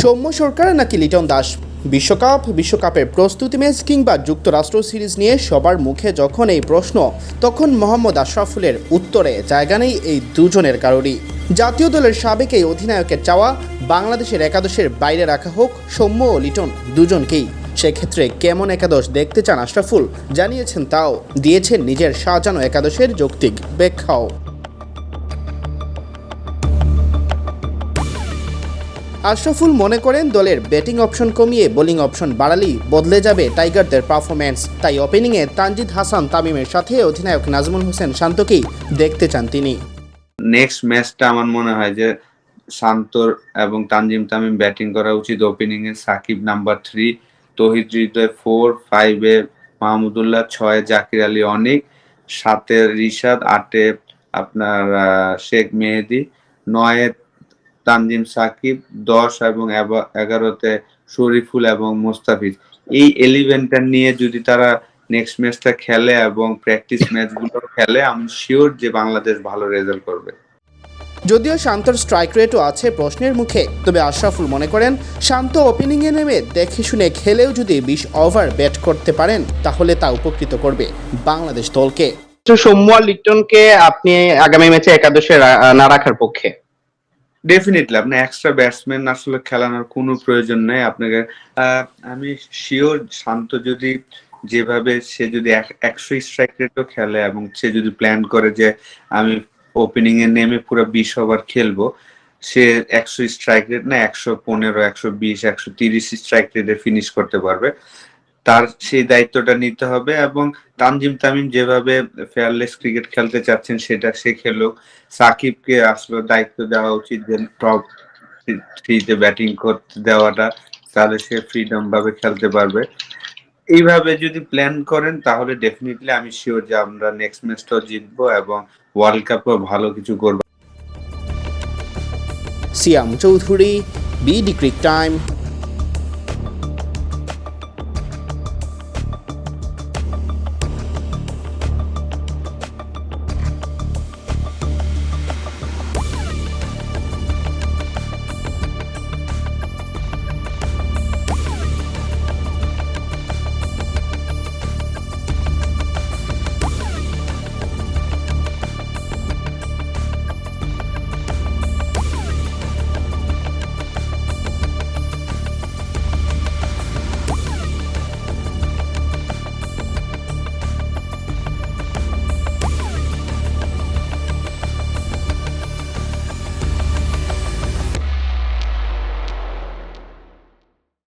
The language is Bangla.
সৌম্য সরকার নাকি লিটন দাস? বিশ্বকাপ, বিশ্বকাপের প্রস্তুতি ম্যাচ কিংবা যুক্তরাষ্ট্র সিরিজ নিয়ে সবার মুখে যখন এই প্রশ্ন, তখন মোহাম্মদ আশরাফুলের উত্তরে জায়গা নেই এই দুজনের কারোরই। জাতীয় দলের সাবেক এই অধিনায়কের চাওয়া বাংলাদেশের একাদশের বাইরে রাখা হোক, সৌম্য ও লিটন দুজনকেই। সেক্ষেত্রে কেমন একাদশ দেখতে চান আশরাফুল? জানিয়েছেন তাও। দিয়েছেন নিজের সাজানো একাদশের যৌক্তিক ব্যাখ্যাও। আশরাফুল মনে করেন দলের ব্যাটিং অপশন কমিয়ে বোলিং অপশন বাড়ালেই বদলে যাবে টাইগারদের পারফরম্যান্স। তাই ওপেনিংয়ে তানজিদ হাসান তামিমের সাথে অধিনায়ক নাজমুল হোসেন শান্তকেই দেখতে চান তিনি। নেক্সট ম্যাচটা আমার মনে হয় যে শান্তর এবং তানজিম তামিম ব্যাটিং করা উচিত ওপেনিং এ Shakib number three, Towhid Hridoy four ফাইভে মাহমুদুল্লাহ ছয় জাকির আলী অনিক, সাতে রিশাদ, আটে আপনার শেখ মেহেদি, নয়ে তানজিম সাকিব দশ এবং এগারোতে শরীফুল এবং মোস্তাফিজ। এই এলিভেনটা নিয়ে যদি তারা নেক্সট ম্যাচটা খেলে এবং প্র্যাকটিস ম্যাচগুলো খেলে আমি শিওর যে বাংলাদেশ ভালো রেজাল্ট করবে। যদিও শান্তর স্ট্রাইক রেটও আছে প্রশ্নের মুখে তবে আশরাফুল মনে করেন শান্ত ওপেনিংয়ে নেমে দেখে শুনে খেলেও যদি বিশ ওভার ব্যাট করতে পারেন তাহলে তা উপকৃত করবে বাংলাদেশ দলকে। তো সৌম্য লিটনকে আপনি আগামী ম্যাচে একাদশে না রাখার পক্ষে? ডেফিনেটলি আপনার এক্সট্রা ব্যাটসম্যান আসলে খেলানোর কোনো প্রয়োজন নেই। আপনাকে আমি শিওর শান্ত যদি যেভাবে সে যদি একশো স্ট্রাইক রেটও খেলে এবং সে যদি প্ল্যান করে যে আমি ওপেনিং এ নেমে পুরো বিশ ওভার খেলব, সে একশো স্ট্রাইক রেট না, একশো পনেরো, একশো বিশ, একশো তিরিশ স্ট্রাইক রেটে ফিনিশ করতে পারবে। তার সেই দায়িত্বটা নিতে হবে এবং তানজিম তামিম যেভাবে ফেয়ারলেস ক্রিকেট খেলতে চাচ্ছেন সেটা সে খেলুক। সাকিবকে আসলে দায়িত্ব দেওয়া উচিত যে টপ থ্রিতে ব্যাটিং করতে দেওয়াটা, তাহলে সে ফ্রিডম ভাবে খেলতে পারবে। এইভাবে যদি প্ল্যান করেন, তাহলে ডেফিনেটলি আমি শিওর যে আমরা নেক্সট ম্যাচটাও জিতবো এবং ওয়ার্ল্ড কাপেও ভালো কিছু করব। Siam Chowdhury BD cric time